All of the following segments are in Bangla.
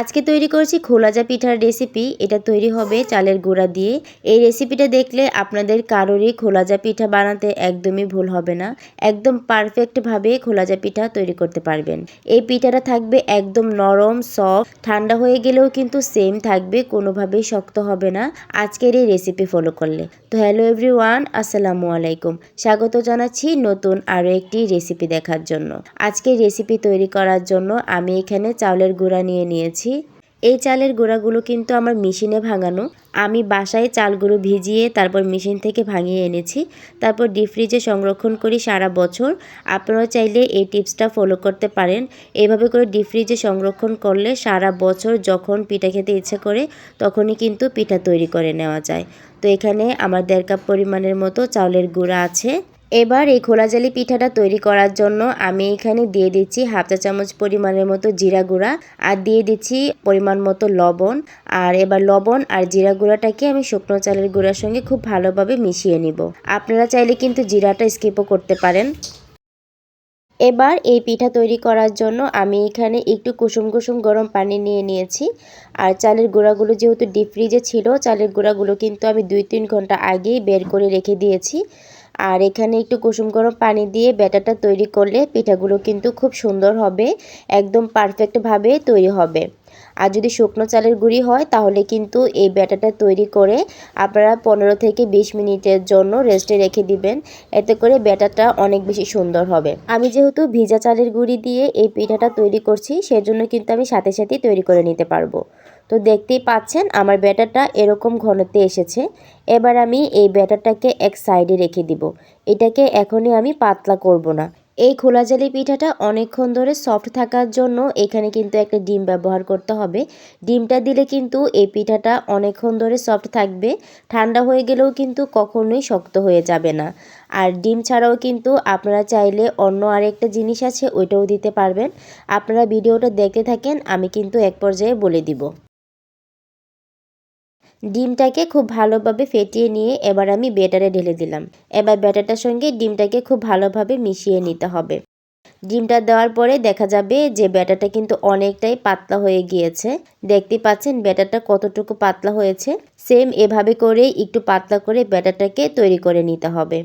আজকে তৈরি করছি খোলাজা পিঠার রেসিপি এটা তৈরি হবে চালের গুঁড়া দিয়ে। এই রেসিপিটা দেখলে আপনাদের কারোরই খোলাজা পিঠা বানাতে একদমই ভুল হবে না। একদম পারফেক্টভাবে খোলাজা পিঠা তৈরি করতে পারবেন। এই পিঠাটা থাকবে একদম নরম সফট ঠান্ডা হয়ে গেলেও কিন্তু সেম থাকবে, কোনোভাবেই শক্ত হবে না। আজকের এই রেসিপি ফলো করলে। তো হ্যালো এভরিওয়ান আসসালামু আলাইকুম। স্বাগত জানাচ্ছি নতুন আরও একটি রেসিপি দেখার জন্য। আজকে রেসিপি তৈরি করার জন্য আমি এখানে চাউলের গুঁড়া নিয়ে নিয়েছি। এই চালের গুঁড়াগুলো কিন্তু আমার মেশিনে ভাঙানো। আমি বাসায় চালগুলো ভিজিয়ে তারপর মেশিন থেকে ভাঙিয়ে এনেছি। তারপর ডিপ ফ্রিজে সংরক্ষণ করি সারা বছর। আপনারা চাইলে এই টিপসটা ফলো করতে পারেন। এইভাবে করে ডিপ ফ্রিজে সংরক্ষণ করলে সারা বছর যখন পিঠা খেতে ইচ্ছে করে, তখনই কিন্তু পিঠা তৈরি করে নেওয়া যায়। তো এখানে আমার দেড় কাপ পরিমাণের মতো চাউলের গুঁড়া আছে। এবার এই খোলা জালি পিঠাটা তৈরি করার জন্য আমি এখানে দিয়ে দিচ্ছি হাফ চা চামচ পরিমাণের মতো জিরা গুঁড়া আর দিয়ে দিচ্ছি পরিমাণ মতো লবণ। আর এবার লবণ আর জিরা গুঁড়াটাকে আমি শুকনো চালের গুঁড়ার সঙ্গে খুব ভালোভাবে মিশিয়ে নিব। আপনারা চাইলে কিন্তু জিরাটা স্কিপও করতে পারেন। এবার এই পিঠা তৈরি করার জন্য আমি এখানে একটু কুসুম কুসুম গরম পানি নিয়ে নিয়েছি। আর চালের গুঁড়াগুলো যেহেতু ডিপ ফ্রিজে ছিল, চালের গুঁড়াগুলো কিন্তু আমি দুই তিন ঘণ্টা আগেই বের করে রেখে দিয়েছি। আর এখানে একটু কুসুম গরম পানি দিয়ে ব্যাটারটা তৈরি করলে পিঠাগুলো কিন্তু খুব সুন্দর হবে, একদম পারফেক্টভাবে তৈরি হবে। আর যদি শুকনো চালের গুঁড়ি হয়, তাহলে কিন্তু এই ব্যাটারটা তৈরি করে আপনারা পনেরো থেকে বিশ মিনিটের জন্য রেস্টে রেখে দিবেন, এতে করে ব্যাটারটা অনেক বেশি সুন্দর হবে। আমি যেহেতু ভিজা চালের গুঁড়ি দিয়ে এই পিঠাটা তৈরি করছি, সেজন্য কিন্তু আমি সাথে সাথেই তৈরি করে নিতে পারব। তো দেখতেই পাচ্ছেন আমার ব্যাটারটা এরকম ঘনতে এসেছে। এবার আমি এই ব্যাটারটাকে এক সাইডে রেখে দিব। এটাকে এখনই আমি পাতলা করব না। এই খোলা জালি পিঠাটা অনেকক্ষণ ধরে সফট থাকার জন্য এখানে কিন্তু একটা ডিম ব্যবহার করতে হবে। ডিমটা দিলে কিন্তু এই পিঠাটা অনেকক্ষণ ধরে সফট থাকবে। ঠান্ডা হয়ে গেলেও কিন্তু কখনোই শক্ত হয়ে যাবে না। আর ডিম ছাড়াও কিন্তু আপনারা চাইলে অন্য আরেকটা জিনিস আছে, ওইটাও দিতে পারবেন। আপনারা ভিডিওটা দেখতে থাকেন, আমি কিন্তু এক পর্যায়ে বলে দিব। ডিমটাকে খুব ভালোভাবে ফেটিয়ে নিয়ে এবার আমি ব্যাটারে ঢেলে দিলাম। এবার ব্যাটারটার সঙ্গে ডিমটাকে খুব ভালোভাবে মিশিয়ে নিতে হবে। ডিমটা দেওয়ার পরে দেখা যাবে যে ব্যাটারটা কিন্তু অনেকটাই পাতলা হয়ে গিয়েছে। দেখতে পাচ্ছেন ব্যাটারটা কতটুকু পাতলা হয়েছে। সেম এভাবে করে একটু পাতলা করে ব্যাটারটাকে তৈরি করে নিতে হবে।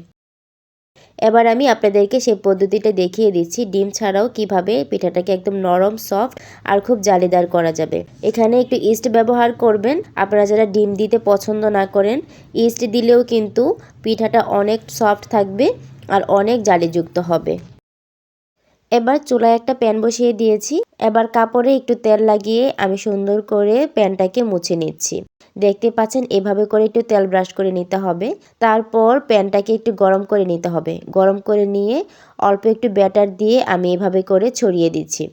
এবার আমি আপনাদেরকে সেই পদ্ধতিটা দেখিয়ে দিচ্ছি। ডিম ছাড়াও কীভাবে পিঠাটাকে একদম নরম, সফট আর খুব জালিদার করা যাবে। এখানে একটু ইস্ট ব্যবহার করবেন। আপনারা যারা ডিম দিতে পছন্দ না করেন, ইস্ট দিলেও কিন্তু পিঠাটা অনেক সফট থাকবে আর অনেক জালিযুক্ত হবে। এবার চুলায় একটা প্যান বসিয়ে দিয়েছি। এবার কাপড়ে একটু তেল লাগিয়ে আমি সুন্দর করে প্যানটাকে মুছে নিচ্ছি। দেখতে পাচ্ছেন, এভাবে করে একটু তেল ব্রাশ করে নিতে হবে। তারপর প্যানটাকে একটু গরম করে নিতে হবে। গরম করে নিয়ে অল্প একটু ব্যাটার দিয়ে আমি এভাবে করে ছড়িয়ে দিচ্ছি।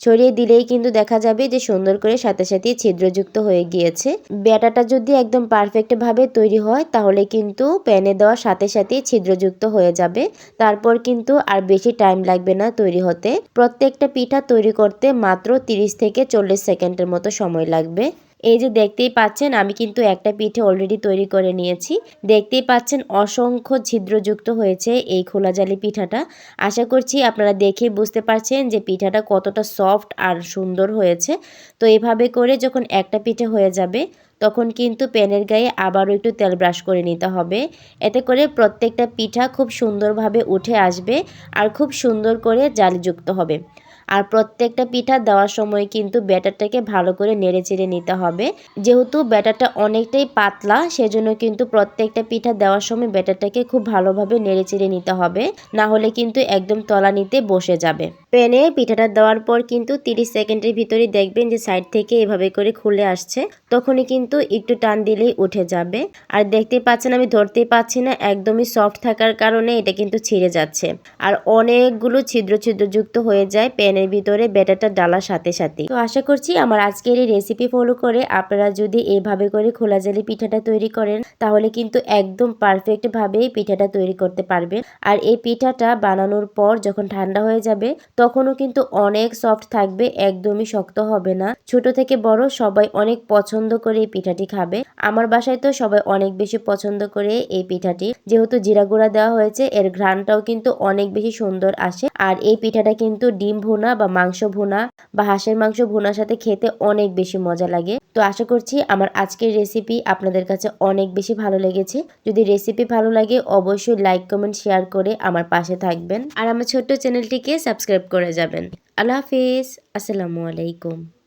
ছড়িয়ে দিলেই কিন্তু দেখা যাবে যে সুন্দর করে সাথে সাথে ছিদ্রযুক্ত হয়ে গিয়েছে। ব্যাটাটা যদি একদম পারফেক্টভাবে তৈরি হয়, তাহলে কিন্তু প্যানে দেওয়ার সাথে সাথে ছিদ্রযুক্ত হয়ে যাবে। তারপর কিন্তু আর বেশি টাইম লাগবে না তৈরি হতে। প্রত্যেকটা পিঠা তৈরি করতে মাত্র 30 থেকে চল্লিশ সেকেন্ডের মতো সময় লাগবে। এই যে দেখতেই পাচ্ছেন, আমি কিন্তু একটা পিঠে অলরেডি তৈরি করে নিয়েছি। দেখতেই পাচ্ছেন, অসংখ্য ছিদ্রযুক্ত হয়েছে এই খোলা জালি পিঠাটা। আশা করছি আপনারা দেখে বুঝতে পারছেন যে পিঠাটা কতটা সফট আর সুন্দর হয়েছে। তো এভাবে করে যখন একটা পিঠে হয়ে যাবে, তখন কিন্তু প্যানের গায়ে আবারও একটু তেল ব্রাশ করে নিতে হবে। এতে করে প্রত্যেকটা পিঠা খুব সুন্দরভাবে উঠে আসবে আর খুব সুন্দর করে জালিযুক্ত হবে। আর প্রত্যেকটা পিঠা দেওয়ার সময় কিন্তু ব্যাটারটাকে ভালো করে নেড়ে চেড়ে নিতে হবে। যেহেতু ব্যাটারটা অনেকটাই পাতলা, সেজন্য কিন্তু প্রত্যেকটা পিঠা দেওয়ার সময় ব্যাটারটাকে খুব ভালোভাবে নেড়ে চেড়ে নিতে হবে। না হলে কিন্তু একদম তলা নিতে বসে যাবে। প্যানে পিঠাটা দেওয়ার পর কিন্তু 30 সেকেন্ডের ভিতরে দেখবেন যে সাইড থেকে এভাবে করে খুলে আসছে। তখনই কিন্তু একটু টান দিলেই উঠে যাবে। আর দেখতে পাচ্ছেন, আমি ধরতেই পাচ্ছি না, একদমই সফট থাকার কারণে এটা কিন্তু ছিঁড়ে যাচ্ছে। আর অনেকগুলো ছিদ্র ছিদ্রযুক্ত হয়ে যায় প্যানে। প্যানের ভিতরে ব্যাটারটা ডালার সাথে সাথে। তো আশা করছি আমার আজকের এই রেসিপি ফলো করে আপনারা যদি এভাবে করে খোলা জালি পিঠাটা তৈরি করেন, তাহলে কিন্তু একদম পারফেক্ট ভাবে পিঠাটা তৈরি করতে পারবেন। আর এই পিঠাটা বানানোর পর যখন ঠান্ডা হয়ে যাবে, তখনও কিন্তু অনেক সফট থাকবে, একদমই শক্ত হবে না। ছোট থেকে বড় সবাই অনেক পছন্দ করে এই পিঠাটি খাবে। আমার বাসায় তো সবাই অনেক বেশি পছন্দ করে এই পিঠাটি। যেহেতু জিরা গুঁড়া দেওয়া হয়েছে, এর ঘ্রাণটাও কিন্তু অনেক বেশি সুন্দর আসে। আর এই পিঠাটা কিন্তু ডিম ভুনা ভুনা বা মাংস ভুনা বা হাঁসের মাংস ভুনার সাথে খেতে অনেক বেশি মজা লাগে। তো আশা করছি আমার আজকের রেসিপি আপনাদের কাছে অনেক বেশি ভালো লেগেছে। যদি রেসিপি ভালো লাগে, অবশ্যই লাইক কমেন্ট শেয়ার করে আমার পাশে থাকবেন। আর আমার ছোট্ট চ্যানেলটিকে সাবস্ক্রাইব করে যাবেন। আল্লাহ হাফিজ। আসসালামু আলাইকুম।